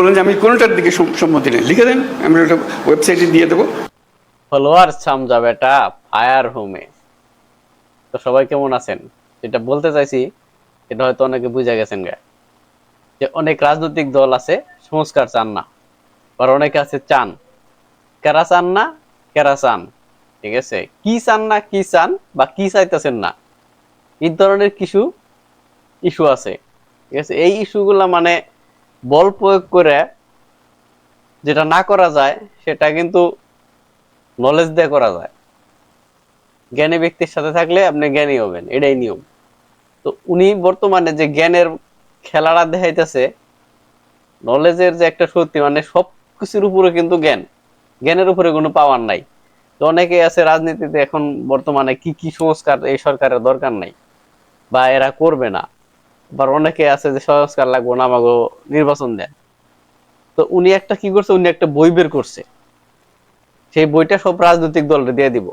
বলেন যে আমি কোনোটার দিকে সম্মতি নেই। লিখে দেন আমরা ওটা ওয়েবসাইটে দিয়ে দেবো। ফলোয়ার সামজা বেটা ফায়ার হোমে। তো সবাই কেমন আছেন? যেটা বলতে চাইছি, এটা হয়তো অনেকে বুঝে গেছেন গে, যে অনেক রাজনৈতিক দল আছে, সংস্কার চান না আর অনেকে আছে চান। কেরা চান না, কেরা চান, ঠিক আছে? কি চান না, কি চান, বা কি চাইতেছেন না, এই ধরনের কিছু ইস্যু আছে, ঠিক আছে? এই ইস্যুগুলা মানে বল প্রয়োগ করে যেটা না করা যায়, সেটা কিন্তু নলেজ দিয়ে করা যায়। জ্ঞানী ব্যক্তির সাথে থাকলে আপনি জ্ঞানী হবেন, এটাই নিয়ম। তো উনি বর্তমানে যে জ্ঞানের খেলাটা দেখাইতেছে নলেজের যে একটা সত্যি মানে সব কিছুর উপরে কিন্তু জ্ঞান। জ্ঞানের উপরে কোনো পাওয়ার নাই। তো অনেকে আছে রাজনীতিতে এখন বর্তমানে কি কি সংস্কার এই সরকারের দরকার নাই, বা এরা করবে না। আবার অনেকে আছে যে সংস্কার লাগবো না, আমাগো নির্বাচন দেন। তো উনি একটা কি করছে, উনি একটা বই বের করছে। সেই বইটা সব রাজনৈতিক দলকে দিয়ে দিব।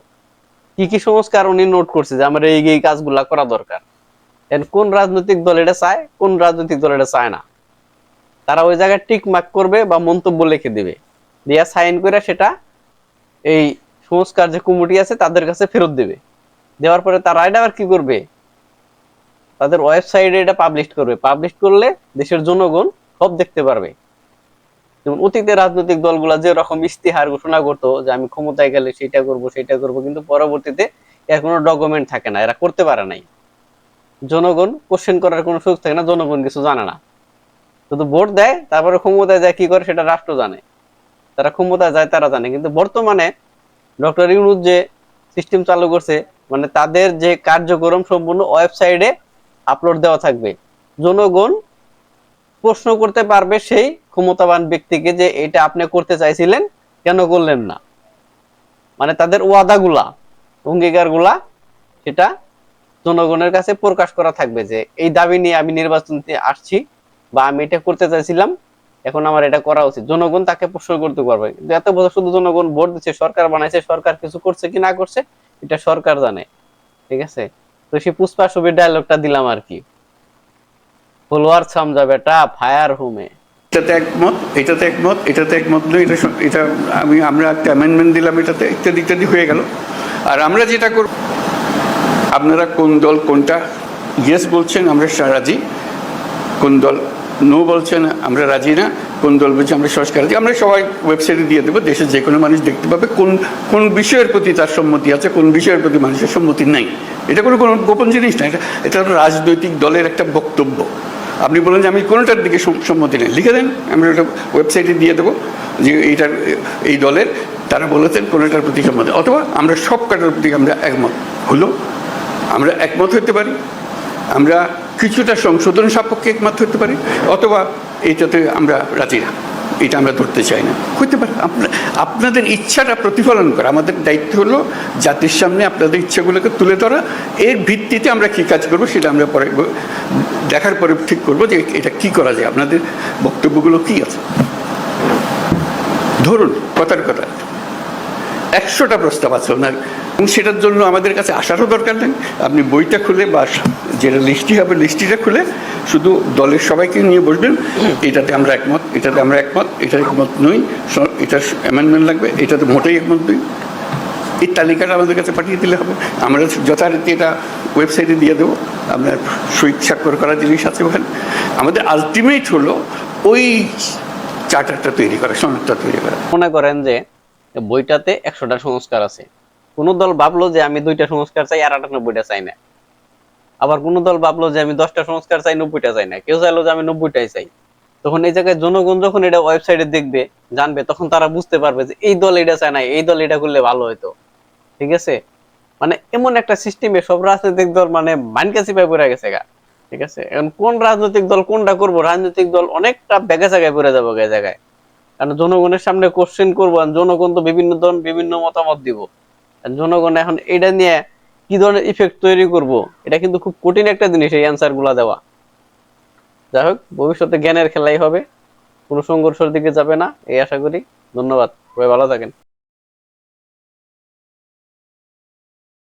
কি কি সংস্কার উনি নোট করছে যে আমার এই এই কাজগুলা করা দরকার। কোন রাজনৈতিক দল এটা চায়, কোন রাজনৈতিক দল এটা চায় না। তারা ওই জায়গায় টিক মার্ক করবে বা মন্তব্য লিখে দিবে। দিয়া সাইন করে সেটা এই সংস্কার যে কমিটি আছে তাদের কাছে ফেরত দেবে। দেওয়ার পরে তারা এটা আবার কি করবে? তাদের ওয়েবসাইটে এটা পাবলিশ করবে। পাবলিশ করলে দেশের জনগণ সব দেখতে পারবে। যেমন অতীতে রাজনৈতিক দলগুলা যে রকম ইস্তিহার ঘোষণা করতো যে আমি ক্ষমতায় গেলে সেটা করব সেটা করব, কিন্তু পরবর্তীতে এর কোনো ডকুমেন্ট থাকে না, এরা করতে পারে নাই। জনগণ কোশ্চেন করার কোনো সুযোগ থাকে না, জনগণ কিছু জানে না। শুধু ভোট দেয়, তারপরে ক্ষমতায় যায় কি করে সেটা রাষ্ট্র জানে। তারা ক্ষমতায় যায়, তারা জানে। কিন্তু বর্তমানে ডক্টর ইউনুস যে সিস্টেম চালু করছে মানে তাদের যে কার্যক্রম সম্পূর্ণ ওয়েবসাইটে আপলোড দেওয়া থাকবে। জনগণ প্রশ্ন করতে পারবে সেই ক্ষমতাবান ব্যক্তিকে যে এটা আপনি করতে চাইছিলেন, কেন করলেন না? মানে তাদের ওয়াদাগুলা, অঙ্গীকারগুলা, সেটা জনগণের কাছে প্রকাশ করা থাকবে যে, এই দাবি নিয়ে আমি নির্বাচনতে আসছি বা আমি এটা করতে চাইছিলাম, এখন আমার এটা করা উচিত। জনগণ তাকে প্রশ্ন করতে পারবে। এত বছর শুধু জনগণ ভোট দিচ্ছে, সরকার বানাইছে, সরকার কিছু করছে কি না করছে, এটা সরকার জানে। ঠিক আছে? তো সেই পুষ্পা ছবির ডায়লগটা দিলাম আর কি। ফলোয়ার সামজা বেটা ফায়ার হোমে। এটাতে একমত এটাতে একমত এটাতে একমত নয়, এটা এটা আমি, আমরা একটা অ্যামেন্ডমেন্ট দিলাম এটাতে, ইত্যাদি ইত্যাদি হয়ে গেল। আর আমরা যেটা করব, আপনারা কোন দল কোনটা ইয়েস বলছেন, আমরা রাজি। কোন দল নো বলছেন, আমরা রাজি না। কোন দল বলছে, আমরা সংস্কার রাজি। আমরা সবাই ওয়েবসাইটে দিয়ে দেবো দেশের যে কোনো মানুষ দেখতে পাবে কোন কোন বিষয়ের প্রতি তার সম্মতি আছে, কোন বিষয়ের প্রতি মানুষের সম্মতি নাই। এটা কোনো কোনো গোপন জিনিস না, এটা এটা রাজনৈতিক দলের একটা বক্তব্য। আপনি বলেন যে আমি কোনোটার দিকে সম- সম্মতি নেই। লিখে দেন, আমি ওটা ওয়েবসাইটে দিয়ে দেবো যে এইটার, এই দলের, তারা বলেছেন কোনোটার প্রতি সম্মতি। অথবা আমরা সব কাটার প্রতি আমরা একমত। হলো, আমরা একমত হতে পারি, আমরা কিছুটা সংশোধন সাপেক্ষে একমত হতে পারি, অথবা এইটাতে আমরা রাজি না। এটা আমরা ধরতে চাই না। হতে পারে আপনা- আপনাদের ইচ্ছাটা প্রতিফলন করা। আমাদের দায়িত্ব হলো জাতির সামনে আপনাদের ইচ্ছাগুলোকে তুলে ধরা। এর ভিত্তিতে আমরা কী কাজ করব সেটা আমরা পরে দেখার পরে ঠিক করব যে এটা কি করা যায়। আপনাদের বক্তব্যগুলো কি আছে? ধরুন, কথার কথা। একশোটা প্রস্তাব আছে ওনার এবং সেটার জন্য আমাদের কাছে আসারও দরকার নেই। আপনি বইটা খুলে বা যেটা লিস্টি হবে লিস্টিটা খুলে শুধু দলের সবাইকে নিয়ে বসবেন। এটাতে আমরা একমত, এটাতে আমরা একমত এটা একমত নই। এটা অ্যামেন্ডমেন্ট লাগবে, এটাতে মোটেই একমত নই। এই তালিকাটা আমাদের কাছে পাঠিয়ে দিলে হবে। আমরা যথারীতি এটা ওয়েবসাইটে দিয়ে দেবো। আপনার সহিত স্বাক্ষর করা জিনিস আছে ওখানে। আমাদের আলটিমেট হলো ওই চার্টারটা তৈরি করা, সনদটা তৈরি করা। মনে করেন যে বইটাতে একশোটা সংস্কার আছে। কোন দল ভাবলো যে আমি দুইটা সংস্কার চাই আর আটানব্বইটা চাই না। আবার কোন দল ভাবলো যে আমি দশটা সংস্কার চাই, নব্বইটা চাই না। কেউ চাইলো যে আমি নব্বইটাই চাই। তখন এই জায়গায় জনগণ যখন এটা ওয়েবসাইটে দেখবে, জানবে, তখন তারা বুঝতে পারবে যে এই দল এটা চায় না, এই দল এটা করলে ভালো হতো ঠিক আছে? মানে এমন একটা সিস্টেমে সব রাজনৈতিক দল মানে মাইনকা চিপায় পড়ে গেছে গা। ঠিক আছে? এখন কোন রাজনৈতিক দল কোনটা করব? রাজনৈতিক দল অনেকটা বেগে জায়গায় পড়ে যাব গে জায়গায়। কারণ জনগণের সামনে কোশ্চেন করব জনগণ তো বিভিন্ন দল বিভিন্ন মতামত দিব। জনগণ এখন এটা নিয়ে কি ধরনের ইফেক্ট তৈরি করব, এটা কিন্তু খুব কঠিন একটা জিনিস এই অ্যান্সারগুলা দেওয়া। যাই হোক, ভবিষ্যতে জ্ঞানের খেলাই হবে, কোনো সংঘর্ষের দিকে যাবে না, এই আশা করি। ধন্যবাদ, সবাই ভালো থাকেন।